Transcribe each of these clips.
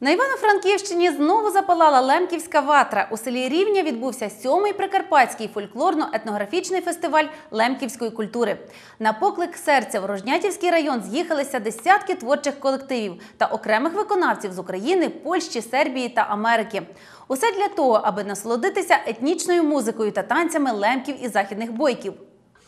На Івано-Франківщині знову запалала Лемківська ватра. У селі Рівня відбувся сьомий прикарпатський фольклорно-етнографічний фестиваль лемківської культури. На поклик серця в Рожнятівський район з'їхалися десятки творчих колективів та окремих виконавців з України, Польщі, Сербії та Америки. Усе для того, аби насолодитися етнічною музикою та танцями лемків і західних бойків.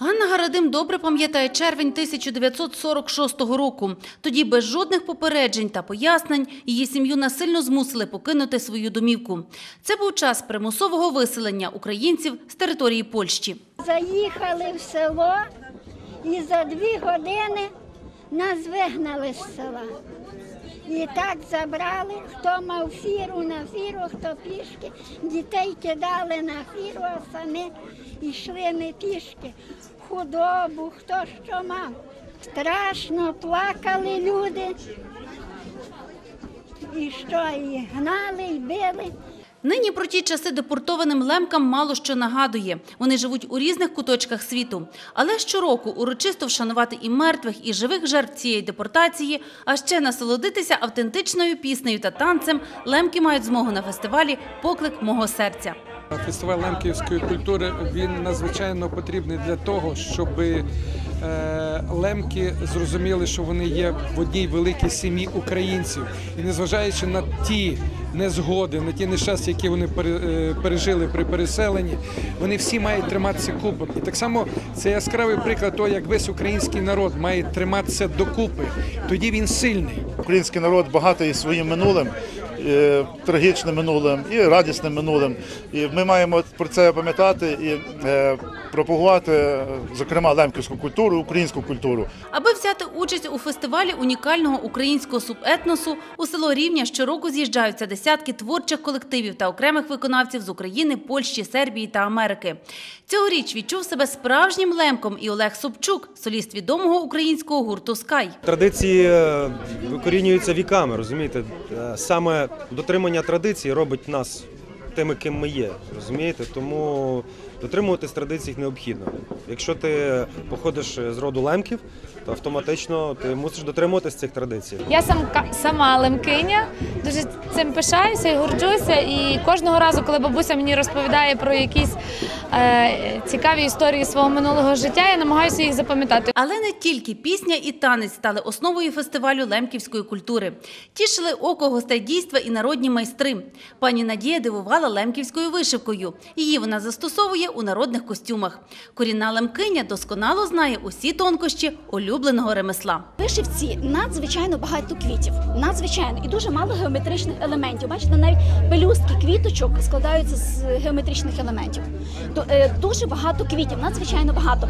Ганна Гарадим добре пам'ятає червень 1946 року. Тоді без жодних попереджень та пояснень її сім'ю насильно змусили покинути свою домівку. Це був час примусового виселення українців з території Польщі. Заїхали в село і за дві години нас вигнали з села. І так забрали, хто мав фіру на фіру, хто пішки. Дітей кидали на фіру, а самі йшли не пішки. Худобу, хто що мав. Страшно плакали люди. І що, і гнали, і били. Нині про ті часи депортованим лемкам мало що нагадує. Вони живуть у різних куточках світу. Але щороку урочисто вшанувати і мертвих, і живих жертв цієї депортації, а ще насолодитися автентичною піснею та танцем лемки мають змогу на фестивалі Поклик мого серця. Фестиваль лемківської культури він надзвичайно потрібний для того, щоб е, лемки зрозуміли, що вони є в одній великій сім'ї українців, і незважаючи на ті незгоди, на ті нещастя, які вони е, пережили при переселенні, вони всі мають триматися купи. І так само це яскравий приклад того, як весь український народ має триматися докупи. Тоді він сильний. Український народ багатий своїм минулим, е, трагічним минулим і радісним минулим. І ми маємо про це пам'ятати і е, пропагувати, зокрема, лемківську культуру, українську культуру. Аби взяти участь у фестивалі унікального українського субетносу, у село Рівня щороку з'їжджаються десятки творчих колективів та окремих виконавців з України, Польщі, Сербії та Америки. Цьогоріч відчув себе справжнім лемком і Олег Собчук, соліст відомого українського гурту Скай. Традиції е, викорінюються віками, розумієте? Е, Саме дотримання традицій робить нас тими, ким ми є, розумієте? Тому дотримуватись традицій необхідно. Якщо ти походиш з роду лемків, то автоматично ти мусиш дотримуватись цих традицій. Я сам сама лемкиня, дуже цим пишаюся і горджуся. І кожного разу, коли бабуся мені розповідає про якісь е, цікаві історії свого минулого життя, я намагаюся їх запам'ятати. Але не тільки пісня і танець стали основою фестивалю лемківської культури. Тішили око гостей дійства і народні майстри. Пані Надія дивувала лемківською вишивкою. Її вона застосовує у народних костюмах. Корінна лемкиня досконало знає усі тонкощі улюбленого ремесла. Вишивці надзвичайно багато квітів, надзвичайно і дуже мало геометричних елементів. Бачите, навіть пелюстки квіточок складаються з геометричних елементів. Е, дуже багато квітів, надзвичайно багато.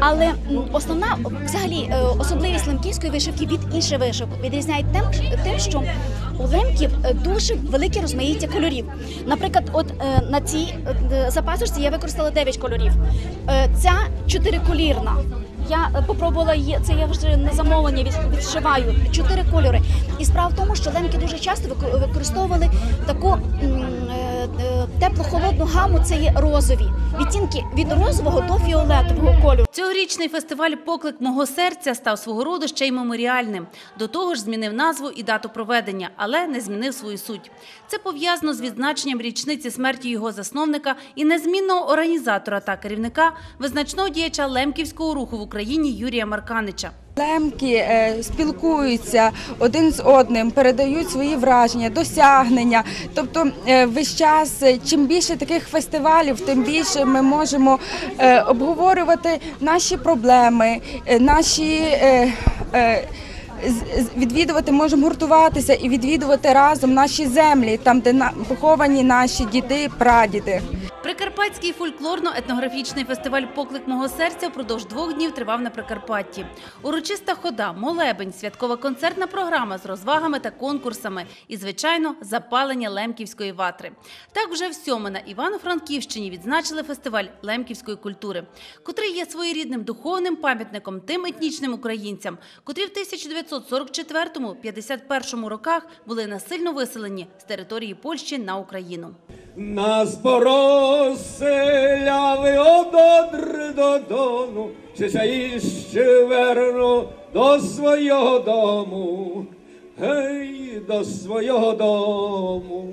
Але основна взагалі е, особливість лемківської вишивки від інших вишивок відрізняє тим, що у лемків е, дуже велике розмаїття кольорів. Наприклад, от е, на цій е, запасочці я використала 9 кольорів. Ця чотириколірна. Я е, попробувала її, це я вже на замовлення відшиваю чотири кольори. І справа в тому, що лемки дуже часто використовували таку е, е, тепло-холодну гаму, це є розові. Відтінки від розового до фіолетового кольору. Цьогорічний фестиваль Поклик мого серця став свого роду ще й меморіальним. До того ж, змінив назву і дату проведення, але не змінив свою суть. Це пов'язано з відзначенням річниці смерті його засновника і незмінного організатора та керівника визначного діяча лемківського руху в Україні Юрія Марканича. Лемки е, спілкуються один з одним, передають свої враження, досягнення. Тобто, е, весь час, е, чим більше таких фестивалів, тим більше ми можемо обговорювати наші проблеми, наші. Відвідувати можемо гуртуватися і відвідувати разом наші землі, там де поховані наші діди, прадіди. Прикарпатський фольклорно-етнографічний фестиваль Поклик мого серця впродовж двох днів тривав на Прикарпатті. Урочиста хода, молебень, святкова концертна програма з розвагами та конкурсами і, звичайно, запалення лемківської ватри. Так вже всьому на Івано-Франківщині відзначили фестиваль лемківської культури, котрий є своєрідним духовним пам'ятником тим етнічним українцям, котрі в 1944-51 роках були насильно виселені з території Польщі на Україну. Нас пороселяли од Одри до Дону, чи ще верну до свого дому. гей, до свого дому.